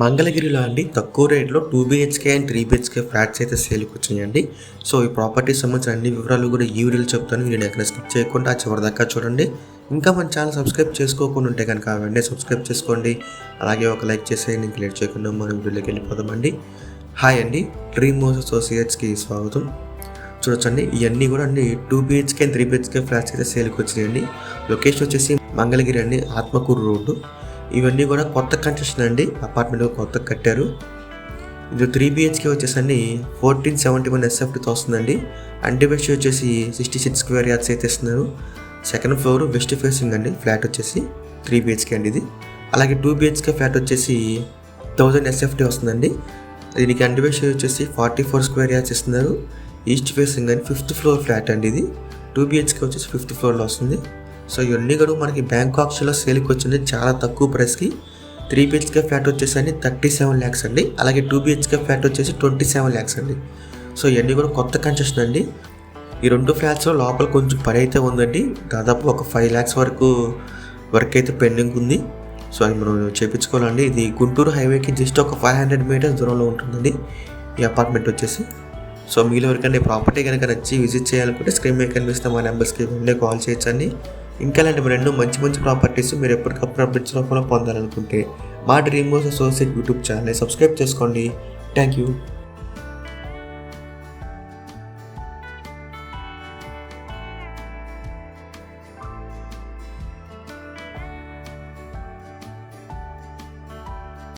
మంగళగిరిలో అండి తక్కువ రేట్లో two BHK and three BHK flats అయితే సేల్కి వచ్చినాయండి. సో ఈ ప్రాపర్టీ సంబంధించిన అన్ని వివరాలు కూడా ఈ వీడియోలో చెప్తాను. వీడియో ఎక్కడ స్కిప్ చేయకుండా చివరి దాకా చూడండి. ఇంకా మన ఛానల్ సబ్స్క్రైబ్ చేసుకోకుండా ఉంటే కనుక వెంటనే సబ్స్క్రైబ్ చేసుకోండి. అలాగే ఒక లైక్ చేసి ఇంక లేట్ చేయకుండా మనం వీడియోలోకి వెళ్ళిపోదామండి. హాయ్ అండి డ్రీమ్ మోస్ అసోసియేట్స్కి స్వాగతం. చూడొచ్చండి ఇవన్నీ కూడా అండి two BHK three BHK flats అయితే సేల్కి వచ్చినాయండి. లొకేషన్ వచ్చేసి మంగళగిరి అండి ఆత్మకూరు రోడ్డు. ఇవన్నీ కూడా కొత్త కన్స్ట్రక్షన్ అండి. అపార్ట్మెంట్ కొత్త కట్టారు. ఇది త్రీ బిహెచ్కే వచ్చేసండి ఫోర్టీన్ సెవెంటీ వన్ ఎస్ఎఫ్టీతో వస్తుందండి అంటిబెస్ట్ వచ్చేసి సిక్స్టీ సిక్స్ స్క్వేర్ యార్డ్స్ అయితే ఇస్తున్నారు. సెకండ్ ఫ్లోర్ వెస్ట్ ఫేసింగ్ అండి. ఫ్లాట్ వచ్చేసి త్రీ బిహెచ్కే అండి ఇది. అలాగే టూ బిహెచ్కే ఫ్లాట్ వచ్చేసి థౌజండ్ ఎస్ఎఫ్టీ వస్తుందండి దీనికి అంటిబెస్ట్ వచ్చేసి ఫార్టీ ఫోర్ స్క్వేర్ యార్డ్స్ ఇస్తున్నారు. ఈస్ట్ ఫేసింగ్ అండి ఫిఫ్త్ ఫ్లోర్ ఫ్లాట్ అండి ఇది. టూ బిహెచ్కే వచ్చేసి ఫిఫ్త్ ఫ్లోర్లో వస్తుంది. సో ఇవన్నీ కూడా మనకి బ్యాంక్ ఆప్షన్లో సేల్కి వచ్చింది చాలా తక్కువ ప్రైస్కి. త్రీ బిహెచ్కే ఫ్లాట్ వచ్చేసి అండి థర్టీ సెవెన్ ల్యాక్స్ అండి. అలాగే టూ బిహెచ్కే ఫ్లాట్ వచ్చేసి ట్వంటీ సెవెన్ ల్యాక్స్ అండి. సో ఇవన్నీ కూడా కొత్త కన్స్ట్రక్షన్ అండి. ఈ రెండు ఫ్లాట్స్లో లోపల కొంచెం పని అయితే ఉందండి. దాదాపు ఒక ఫైవ్ ల్యాక్స్ వరకు వర్క్ అయితే పెండింగ్ ఉంది. సో అది మనం చేపించుకోవాలండి. ఇది గుంటూరు హైవేకి జస్ట్ ఒక ఫైవ్ హండ్రెడ్ మీటర్స్ దూరంలో ఉంటుందండి. ఈ అపార్ట్మెంట్ వచ్చేసి. సో మీలో ఎవరికైనా ప్రాపర్టీ కనుక నచ్చి విజిట్ చేయాలనుకుంటే స్క్రీన్ మీద కనిపిస్తే మా నెంబర్స్కి వెంటనే కాల్ చేయొచ్చండి. ఇంకా ఇలాంటి మరెన్నో మంచి మంచి ప్రాపర్టీస్ మీరు ఎప్పటికప్పుడు అప్డేట్స్ రూపంలో పొందాలనుకుంటే మా dream house associate YouTube channel subscribe చేసుకోండి. Thank you